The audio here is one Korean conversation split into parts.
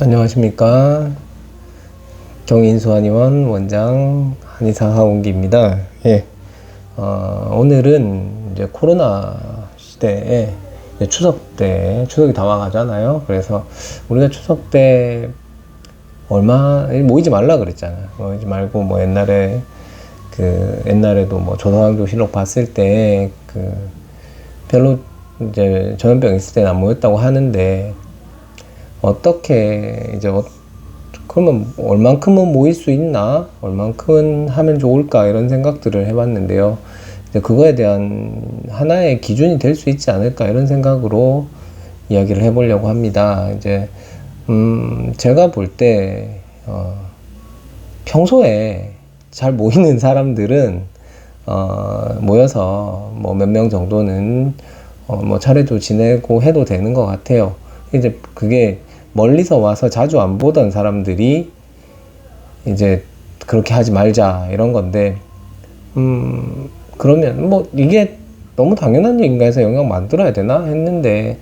안녕하십니까. 경인수한의원 원장 한의사하원기입니다. 예. 어, 오늘은 이제 코로나 시대에 이제 추석 때, 추석이 다가가잖아요. 그래서 우리가 추석 때 얼마, 모이지 말라 그랬잖아요. 모이지 말고 뭐 옛날에 그 옛날에도 뭐 조선왕조 실록 봤을 때 그 별로 이제 전염병 있을 때는 안 모였다고 하는데 어떻게 이제 어, 그러면 얼만큼은 모일 수 있나 얼만큼은 하면 좋을까 이런 생각들을 해봤는데요. 이제 그거에 대한 하나의 기준이 될 수 있지 않을까 이런 생각으로 이야기를 해보려고 합니다. 이제 음 제가 볼때 어, 평소에 잘 모이는 사람들은 어, 모여서 뭐 몇 명 정도는 어, 뭐 차례도 지내고 해도 되는 것 같아요. 이제 그게 멀리서 와서 자주 안 보던 사람들이 이제 그렇게 하지 말자 이런 건데, 음, 그러면 뭐 이게 너무 당연한 얘기인가 해서 영향 만들어야 되나 했는데,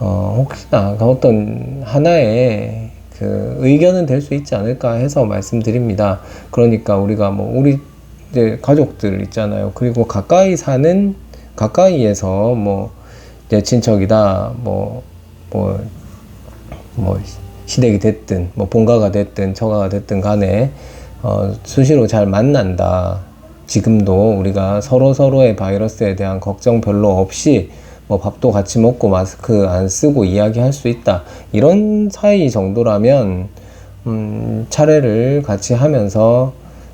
어, 혹시나 어떤 하나의 그 의견은 될 수 있지 않을까 해서 말씀드립니다. 그러니까 우리가 뭐 우리 이제 가족들 있잖아요. 그리고 가까이 사는 가까이에서 뭐 내 친척이다 뭐뭐 뭐 시댁이 됐든 뭐 본가가 됐든 처가가 됐든 간에 어, 수시로 잘 만난다. 지금도 우리가 서로 서로의 바이러스에 대한 걱정 별로 없이 뭐 밥도 같이 먹고 마스크 안 쓰고 이야기할 수 있다. 이런 사이 정도라면 음, 차례를 같이 하면서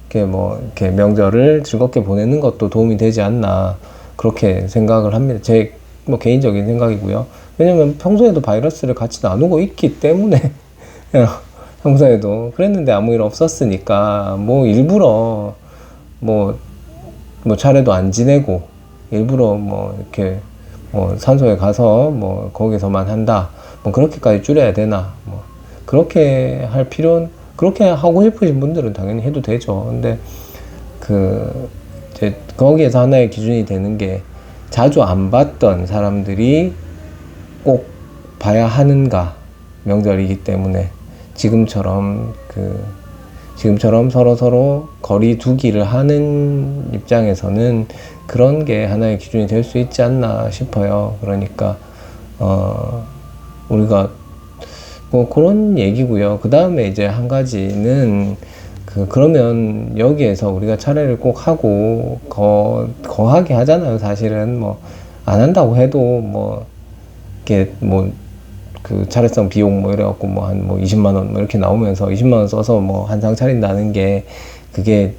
이렇게 뭐 이렇게 명절을 즐겁게 보내는 것도 도움이 되지 않나 그렇게 생각을 합니다. 제 뭐 개인적인 생각이고요. 왜냐면 평소에도 바이러스를 같이 나누고 있기 때문에 평소에도. 그랬는데 아무 일 없었으니까 뭐 일부러 뭐, 뭐 차례도 안 지내고 일부러 뭐 이렇게 뭐 산소에 가서 뭐 거기서만 한다. 뭐 그렇게까지 줄여야 되나. 뭐 그렇게 할 필요는 그렇게 하고 싶으신 분들은 당연히 해도 되죠. 근데 그 이제 거기에서 하나의 기준이 되는 게 자주 안 봤던 사람들이 꼭 봐야 하는가 명절이기 때문에 지금처럼 그 지금처럼 서로 서로 거리 두기를 하는 입장에서는 그런 게 하나의 기준이 될 수 있지 않나 싶어요. 그러니까 어 우리가 뭐 그런 얘기고요. 그 다음에 이제 한 가지는 그 그러면 여기에서 우리가 차례를 꼭 하고 거 거하게 하잖아요. 사실은 뭐 안 한다고 해도 뭐 이렇게 뭐 그 차례성 비용 뭐 이래갖고 뭐한뭐 20만 원 뭐 이렇게 나오면서 20만 원 써서 뭐 한 상 차린다는 게 그게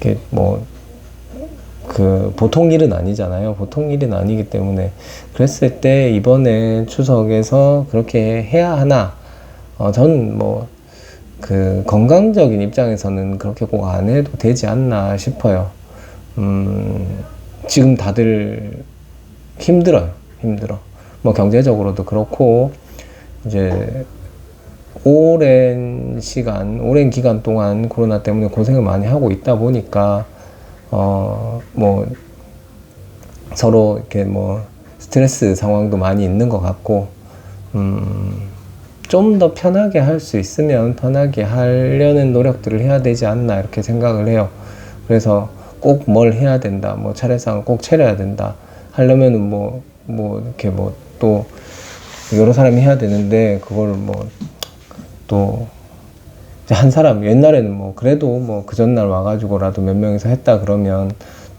이게 뭐 그 보통 일은 아니잖아요. 보통 일은 아니기 때문에 그랬을 때 이번에 추석에서 그렇게 해야 하나? 어, 저는 뭐그 건강적인 입장에서는 그렇게 꼭 안 해도 되지 않나 싶어요. 음, 지금 다들 힘들어요. 힘들어. 뭐 경제적으로도 그렇고 이제 오랜 시간, 오랜 기간 동안 코로나 때문에 고생을 많이 하고 있다 보니까 어, 뭐, 서로 이렇게 뭐, 스트레스 상황도 많이 있는 것 같고, 음, 좀 더 편하게 할 수 있으면 편하게 하려는 노력들을 해야 되지 않나, 이렇게 생각을 해요. 그래서 꼭 뭘 해야 된다, 뭐, 차례상 꼭 차려야 된다. 하려면은 뭐, 뭐, 이렇게 뭐, 또, 여러 사람이 해야 되는데, 그걸 뭐, 또, 한 사람 옛날에는 뭐 그래도 뭐 그 전날 와가지고라도 몇 명이서 했다 그러면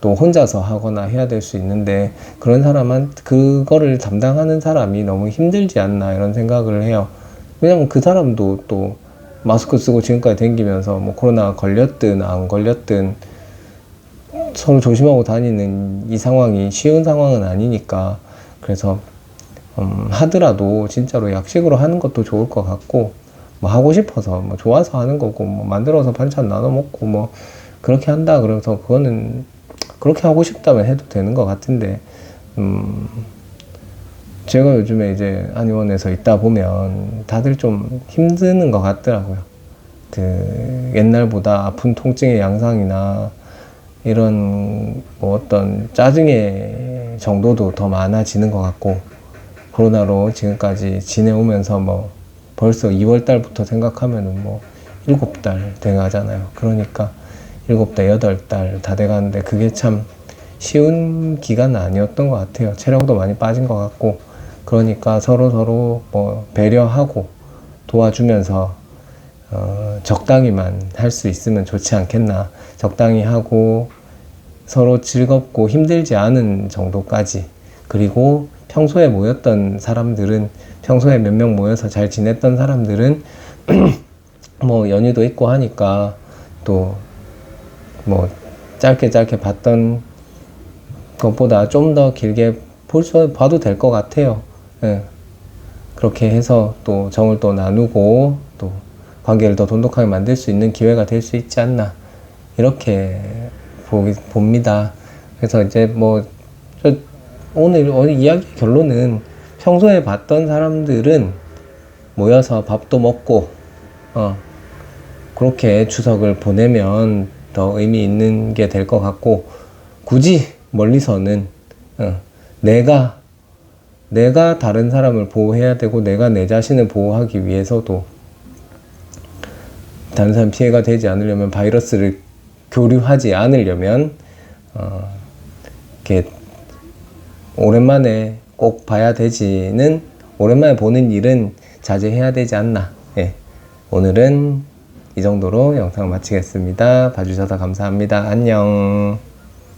또 혼자서 하거나 해야 될 수 있는데 그런 사람은 그거를 담당하는 사람이 너무 힘들지 않나 이런 생각을 해요. 왜냐면 그 사람도 또 마스크 쓰고 지금까지 댕기면서 뭐 코로나 걸렸든 안 걸렸든 서로 조심하고 다니는 이 상황이 쉬운 상황은 아니니까 그래서 음, 하더라도 진짜로 약식으로 하는 것도 좋을 것 같고 뭐 하고 싶어서 뭐 좋아서 하는 거고 뭐 만들어서 반찬 나눠 먹고 뭐 그렇게 한다 그래서 그거는 그렇게 하고 싶다면 해도 되는 것 같은데 음 제가 요즘에 이제 한의원에서 있다 보면 다들 좀 힘드는 것 같더라고요. 그 옛날보다 아픈 통증의 양상이나 이런 뭐 어떤 짜증의 정도도 더 많아지는 것 같고 코로나로 지금까지 지내오면서 뭐 벌써 2월 달부터 생각하면은 뭐 7달 돼가잖아요. 그러니까 7달, 8달 다 돼가는데 그게 참 쉬운 기간은 아니었던 것 같아요. 체력도 많이 빠진 것 같고 그러니까 서로 서로 뭐 배려하고 도와주면서 어, 적당히만 할 수 있으면 좋지 않겠나. 적당히 하고 서로 즐겁고 힘들지 않은 정도까지 그리고 평소에 모였던 사람들은 평소에 몇 명 모여서 잘 지냈던 사람들은 뭐 연휴도 있고 하니까 또 뭐 짧게 짧게 봤던 것보다 좀 더 길게 볼 수 봐도 될 것 같아요. 예. 그렇게 해서 또 정을 또 나누고 또 관계를 더 돈독하게 만들 수 있는 기회가 될 수 있지 않나 이렇게 보기, 봅니다. 그래서 이제 뭐저 오늘 오늘 이야기 결론은 평소에 봤던 사람들은 모여서 밥도 먹고 어 그렇게 추석을 보내면 더 의미 있는 게 될 것 같고 굳이 멀리서는 어, 내가 내가 다른 사람을 보호해야 되고 내가 내 자신을 보호하기 위해서도 다른 사람 피해가 되지 않으려면 바이러스를 교류하지 않으려면 어, 이렇게 오랜만에 꼭 봐야 되지는 오랜만에 보는 일은 자제해야 되지 않나. 예. 오늘은 이 정도로 영상 마치겠습니다. 봐주셔서 감사합니다. 안녕.